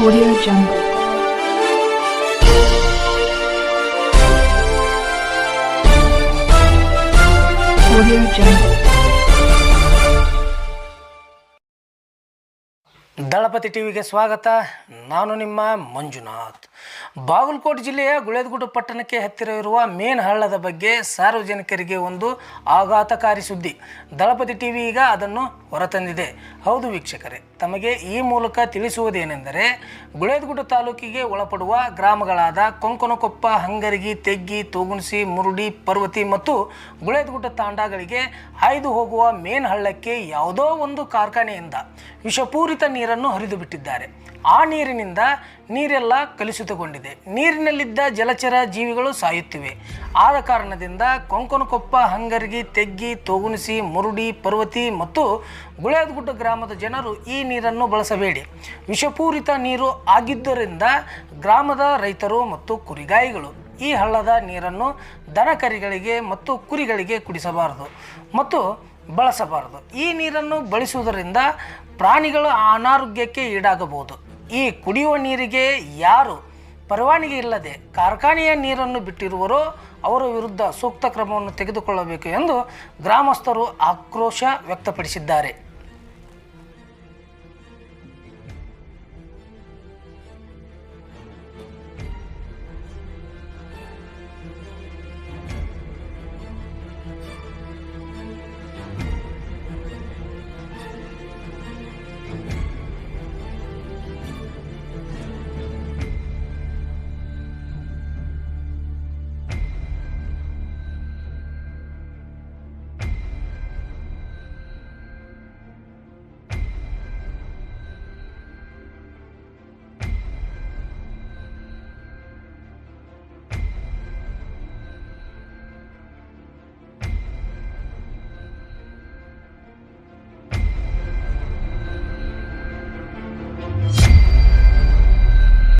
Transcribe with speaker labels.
Speaker 1: Audio Jungle. Audio Jungle.
Speaker 2: ದಳಪತಿ ಟಿವಿಗೆ ಸ್ವಾಗತ ನಾನು ನಿಮ್ಮ ಮಂಜುನಾಥ್ ಬಾಗಲಕೋಟೆ ಜಿಲ್ಲೆಯ ಗುಳೇದಗುಡ್ಡ ಪಟ್ಟಣಕ್ಕೆ ಹತ್ತಿರ ಇರುವ ಮೇನ್ ಹಳ್ಳದ ಬಗ್ಗೆ ಸಾರ್ವಜನಿಕರಿಗೆ ಒಂದು ಆಘಾತಕಾರಿ ಸುದ್ದಿ. ದಳಪತಿ ಟಿವಿ ಈಗ ಅದನ್ನು ಹೊರತಂದಿದೆ. ಹೌದು ವೀಕ್ಷಕರೇ, ತಮಗೆ ಈ ಮೂಲಕ ತಿಳಿಸುವುದೇನೆಂದರೆ, ಗುಳೇದಗುಡ್ಡ ತಾಲೂಕಿಗೆ ಒಳಪಡುವ ಗ್ರಾಮಗಳಾದ ಕೊಂಕನಕೊಪ್ಪ ಹಂಗರಿಗಿ, ತೆಗ್ಗಿ, ತೋಗುಣಸಿ, ಮುರುಡಿ, ಪರ್ವತಿ ಮತ್ತು ಗುಳೇದಗುಡ್ಡ ತಾಂಡಗಳಿಗೆ ಹಾಯ್ದು ಹೋಗುವ ಮೇನ್ ಹಳ್ಳಕ್ಕೆ ಯಾವುದೋ ಒಂದು ಕಾರ್ಖಾನೆಯಿಂದ ವಿಷಪೂರಿತ ನೀರನ್ನು ಹರಿದು ಬಿಟ್ಟಿದ್ದಾರೆ ಆ ನೀರಿನಿಂದ ನೀರೆಲ್ಲ ಕಲುಷಿತಗೊಂಡಿದೆ ನೀರಿನಲ್ಲಿದ್ದ ಜಲಚರ ಜೀವಿಗಳು ಸಾಯುತ್ತಿವೆ. ಆದ ಕಾರಣದಿಂದ ಕೊಂಕನಕೊಪ್ಪ ಹಂಗರಿಗಿ, ತೆಗ್ಗಿ, ತೋಗುಣಿಸಿ, ಮುರುಡಿ, ಪರ್ವತಿ ಮತ್ತು ಗುಳೇದಗುಡ್ಡ ಗ್ರಾಮದ ಜನರು ಈ ನೀರನ್ನು ಬಳಸಬೇಡಿ. ವಿಷಪೂರಿತ ನೀರು ಆಗಿದ್ದರಿಂದ ಗ್ರಾಮದ ರೈತರು ಮತ್ತು ಕುರಿಗಾಯಿಗಳು ಈ ಹಳ್ಳದ ನೀರನ್ನು ದನಕರಿಗಳಿಗೆ ಮತ್ತು ಕುರಿಗಳಿಗೆ ಕುಡಿಸಬಾರದು ಮತ್ತು ಬಳಸಬಾರದು. ಈ ನೀರನ್ನು ಬಳಸುವುದರಿಂದ ಪ್ರಾಣಿಗಳು ಅನಾರೋಗ್ಯಕ್ಕೆ ಈಡಾಗಬಹುದು. ಈ ಕುಡಿಯುವ ನೀರಿಗೆ ಯಾರು ಪರವಾನಗಿ ಇಲ್ಲದೆ ಕಾರ್ಖಾನೆಯ ನೀರನ್ನು ಬಿಟ್ಟಿರುವರು ಅವರ ವಿರುದ್ಧ ಸೂಕ್ತ ಕ್ರಮವನ್ನು ತೆಗೆದುಕೊಳ್ಳಬೇಕು ಎಂದು ಗ್ರಾಮಸ್ಥರು ಆಕ್ರೋಶ ವ್ಯಕ್ತಪಡಿಸಿದ್ದಾರೆ.